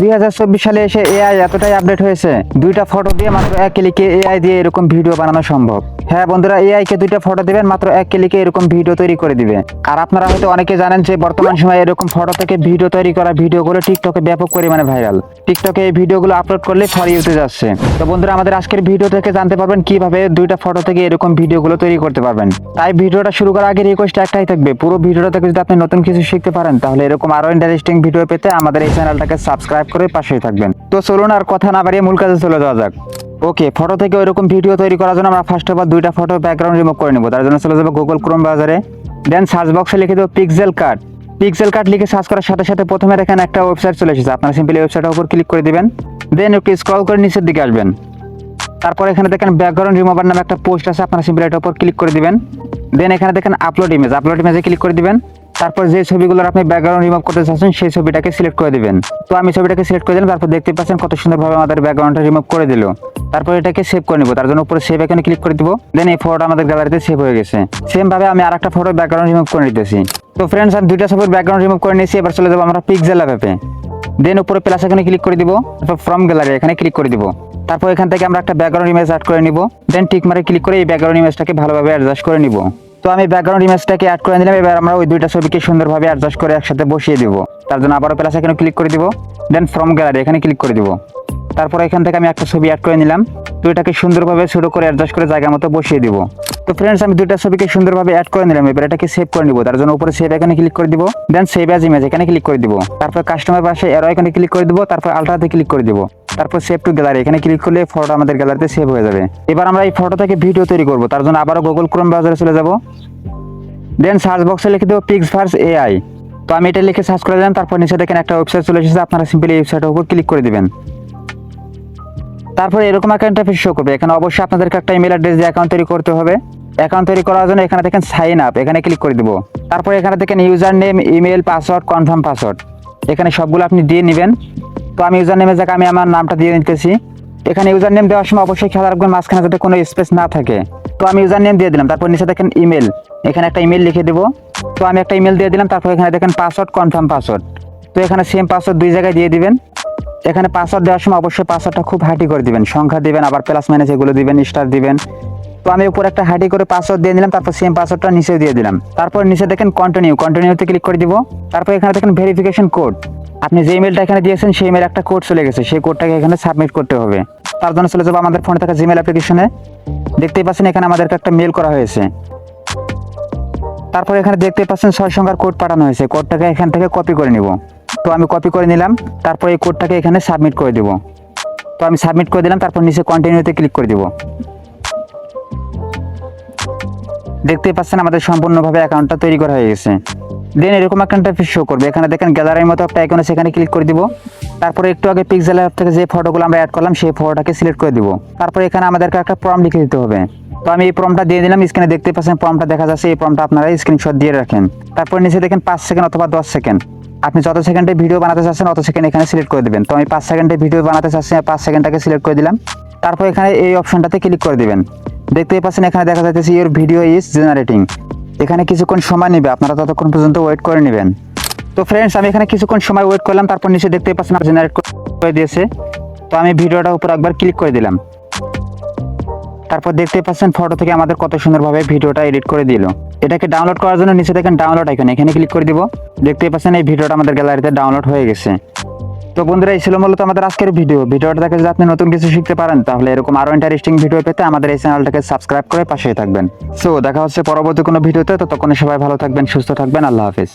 দুই হাজার চব্বিশ সালে এসে এআই এতটাই আপডেট হয়েছে, দুইটা ফটো দিয়ে মাত্র এক ক্লিকে এআই দিয়ে এরকম ভিডিও বানানো সম্ভব। হ্যাঁ বন্ধুরা এআই কে দুইটা ফটো দিবেন, মাত্র এক ক্লিকে এরকম ভিডিও তৈরি করে দিবে। আর আপনারা হয়তো অনেকে জানেন যে বর্তমান সময়ে এরকম ফটো থেকে ভিডিও তৈরি করা ভিডিওগুলো টিকটকে ব্যাপক পরিমাণে ভাইরাল টিকটকে এই ভিডিওগুলো আপলোড করলে ফর ইউতে যাচ্ছে। তো বন্ধুরা, আমাদের আজকের ভিডিও থেকে জানতে পারবেন কীভাবে দুইটা ফটো থেকে এরকম ভিডিওগুলো তৈরি করতে পারবেন। তাই ভিডিওটা শুরু করার আগে রিকোয়েস্ট একটাই থাকবে, পুরো ভিডিওটা থেকে যদি আপনি নতুন কিছু শিখতে পারেন, তাহলে এরকম আরও ইন্টারেস্টিং ভিডিও পেতে আমাদের এই চ্যানেলটাকে সাবস্ক্রাইব করে পাশেই থাকবেন। তো চলুন আর কথা না বাড়িয়ে মূল কাজে চলে যাওয়া যাক। ওকে ফটো থেকে ওইরকম ভিডিও তৈরি করার জন্য আমরা ফার্স্ট অফ অল দুইটা ফটো ব্যাকগ্রাউন্ড রিমুভ করে নেব। তার জন্য চলে যাব গুগল ক্রোম ব্রাউজারে দেন সার্চ বক্সে লিখে দেবো পিক্সেল কাট পিক্সেল কাট লিখে সার্চ করার সাথে সাথে প্রথমে দেখেন একটা ওয়েবসাইট চলে এসেছে। আপনারা সিম্পলি ওয়েবসাইটের উপর ক্লিক করে দিবেন। দেন একটু স্ক্রল করে নিচের দিকে আসবেন। তারপর এখানে দেখেন ব্যাকগ্রাউন্ড রিমুভার নামে একটা পোস্ট আছে। আপনারা সিম্পলি এটার উপর ক্লিক করে দিবেন। দেন এখানে দেখেন আপলোড ইমেজ আপলোড ইমেজে ক্লিক করে দিবেন। তারপর যে ছবিগুলোর আপনি ব্যাকগ্রাউন্ড রিমুভ করতে চাচ্ছেন, সেই ছবিটাকে সিলেক্ট করে দিবেন। তো আমি ছবিটাকে সিলেক্ট করে দিলাম, তারপর দেখতে পাচ্ছেন কত সুন্দরভাবে আমাদের ব্যাকগ্রাউন্ডটা রিমুভ করে দিল। তারপর এটাকে সেভ করে নিব, তার জন্য উপরে সেভ এখানে ক্লিক করে দিব। দেন এই ফটোটা আমাদের গ্যালারিতে সেভ হয়ে গেছে। সেম ভাবে আমি আরেকটা ফটো ব্যাকগ্রাউন্ড রিমুভ করে নিতেছি। তো ফ্রেন্ডস আমি দুইটা ছবির ব্যাকগ্রাউন্ড রিমুভ করে নিয়েছি, এবার চলে যাব আমরা পিক্সেল অ্যাপে দেন উপরে প্লাস এখানে ক্লিক করে দিব, তারপর ফ্রম গ্যালারি এখানে ক্লিক করে দিব। তারপর এখান থেকে আমরা একটা ব্যাকগ্রাউন্ড ইমেজ অ্যাড করে নিব। দেন টিক মারে ক্লিক করে এই ব্যাকগ্রাউন্ড ইমেজটাকে ভালোভাবে অ্যাডজাস্ট করে নিব। তো আমি ব্যাকগ্রাউন্ড ইমেজটাকে অ্যাড করে নিলাম, এবার আমরা ওই দুইটা ছবিকে সুন্দরভাবে অ্যাডজাস্ট করে একসাথে বসিয়ে দিব। তার জন্য আবারও প্লাস এখানে ক্লিক করে দিব দেন ফ্রম গ্যালারি এখানে ক্লিক করে দিব। তারপর এখান থেকে আমি একটা ছবি অ্যাড করে নিলাম, তো এটাকে সুন্দরভাবে ছোট করে অ্যাডজাস্ট করে জায়গা মতো বসিয়ে দিব। তো ফ্রেন্ডস আমি দুইটা ছবিকে সুন্দরভাবে অ্যাড করে নিলাম, এবার এটাকে সেভ করে নিব। তার জন্য উপরে সেভ এখানে ক্লিক করে দিব দেন সেভ অ্যাজ ইমেজ এখানে ক্লিক করে দিব। তারপর কাস্টমার পাশে এরো এখানে ক্লিক করে দিব, তারপর আলট্রাতে ক্লিক করে দিব। তারপর সেভ টু গ্যালারি এখানে ক্লিক করলে ফটো আমাদের গ্যালারিতে সেভ হয়ে যাবে। এবার আমরা এই ফটো থেকে ভিডিও তৈরি করব। তার জন্য আবারও গুগল ক্রোম ব্রাউজারে চলে যাব। দেন সার্চ বক্সে লিখে দেবো পিক্স ভার্স এআই তো আমি এটা লিখে সার্চ করে দিলাম, তারপর নিচে দেখেন একটা ওয়েবসাইট চলে এসেছে, আপনারা সিম্পলি এই ওয়েবসাইটের উপর ক্লিক করে দিবেন। তারপর এরকম একটা ইন্টারফেস শো করবে। এখানে অবশ্যই আপনাদেরকে একটা ইমেল অ্যাড্রেস দিয়ে অ্যাকাউন্ট তৈরি করতে হবে। অ্যাকাউন্ট তৈরি করার জন্য এখানে দেখেন সাইন আপ এখানে ক্লিক করে দিব। তারপর এখানে দেখেন user name email password confirm password এখানে সবগুলো আপনি দিয়ে নেবেন। তো আমি ইউজার নেমের জায়গায় আমি আমার নামটা দিয়ে নিতেছি। এখানে ইউজার নেম দেওয়ার সময় অবশ্যই খেয়াল রাখবেন, মাঝখানে যাতে কোনো স্পেস না থাকে। তো আমি ইউজার নেম দিয়ে দিলাম, তারপর নিচে দেখেন ইমেল। এখানে একটা ইমেল লিখে দেবো। তো আমি একটা ইমেল দিয়ে দিলাম, তারপর এখানে দেখেন পাসওয়ার্ড, কনফার্ম পাসওয়ার্ড। তো এখানে সেম পাসওয়ার্ড দুই জায়গায় দিয়ে দিবেন। এখানে পাসওয়ার্ড দেওয়ার সময় অবশ্যই পাসওয়ার্ডটা খুব হাঁটি করে দিবেন। সংখ্যা দিবেন, আবার প্লাস মাইনাস এগুলো দিবেন স্টার দিবেন। তো আমি উপরে একটা হাঁটি করে পাসওয়ার্ড দিয়ে দিলাম তারপর সেম পাসওয়ার্ডটা নিচে দিয়ে দিলাম। তারপর নিচে দেখেন কন্টিনিউ কন্টিনিউতে ক্লিক করে দিব। তারপর এখানে দেখেন ভেরিফিকেশন কোড আপনি যে ইমেলটা এখানে দিয়েছেন, সেই ইমেল একটা কোড চলে গেছে। সেই কোডটাকে এখানে সাবমিট করতে হবে। তার জন্য চলে যাব আমাদের ফোনে থাকা জিমেল অ্যাপ্লিকেশনে দেখতেই পাচ্ছেন এখানে আমাদেরকে একটা মেল করা হয়েছে। তারপর এখানে দেখতে পাচ্ছেন ছয় সংখ্যার কোড পাঠানো হয়েছে। কোডটাকে এখান থেকে কপি করে নিব। তো আমি কপি করে নিলাম। তারপর এই কোডটাকে এখানে সাবমিট করে দিব। তো আমি সাবমিট করে দিলাম। তারপর নিচে কন্টিনিউতে ক্লিক করে দিব। দেখতেই পাচ্ছেন আমাদের সম্পূর্ণভাবে অ্যাকাউন্টটা তৈরি করা হয়ে গেছে। দেন এরকম একটা ইন্টারফেস শো করবে। এখানে দেখেন গ্যালারির মতো একটা আইকন সেখানে ক্লিক করে দিব। তারপরে একটু আগে পিক্সেল অ্যাপ থেকে যে ফটোগুলো আমরা অ্যাড করলাম, সেই ফটোটাকে সিলেক্ট করে দিব। তারপরে এখানে আমাদেরকে একটা ফর্ম লিখে দিতে হবে। তো আমি এই ফর্মটা দিয়ে দিলাম স্ক্রিনে দেখতে পাচ্ছেন ফর্মটা দেখা যাচ্ছে, এই ফর্মটা আপনারা স্ক্রিনশট দিয়ে রাখেন। তারপর নিচে দেখেন পাঁচ সেকেন্ড অথবা দশ সেকেন্ড আপনি যত সেকেন্ডে ভিডিও বানাতে চাচ্ছেন, অত সেকেন্ড এখানে সিলেক্ট করে দেবেন। তো আমি পাঁচ সেকেন্ডে ভিডিও বানাতে চাচ্ছি পাঁচ সেকেন্ডটাকে সিলেক্ট করে দিলাম। তারপর এখানে এই অপশনটাতে ক্লিক করে দিবেন। দেখতেই পাচ্ছেন, এখানে দেখা যাচ্ছে ইউর ভিডিও ইজ জেনারেটিং এখানে কিছুক্ষণ সময় নেবে। আপনারা ততক্ষণ পর্যন্ত ওয়েট করে নেবেন। তো ফ্রেন্ডস আমি এখানে কিছুক্ষণ সময় ওয়েট করলাম, তারপর নিচে দেখতেই পাচ্ছেন জেনারেট করে দিয়েছে। তো আমি ভিডিওটার উপর একবার ক্লিক করে দিলাম। তারপর দেখতে পাচ্ছেন ফটো থেকে আমাদের কত সুন্দরভাবে ভিডিওটা এডিট করে দিল। এটাকে ডাউনলোড করার জন্য নিচে দেখেন ডাউনলোড আইকন এখানে ক্লিক করে দিব। দেখতেই পাচ্ছেন এই ভিডিওটা আমাদের গ্যালারিতে ডাউনলোড হয়ে গেছে। তো বন্ধুরা, এই ছিল মূলত আমাদের আজকের ভিডিও ভিডিওটা দেখে যদি আপনি নতুন কিছু শিখতে পারেন, তাহলে এরকম আরও ইন্টারেস্টিং ভিডিও পেতে আমাদের এই চ্যানেলটাকে সাবস্ক্রাইব করে পাশেই থাকবেন। সো দেখা হচ্ছে পরবর্তী কোনো ভিডিওতে ততক্ষণে সবাই ভালো থাকবেন, সুস্থ থাকবেন। আল্লাহ হাফিজ।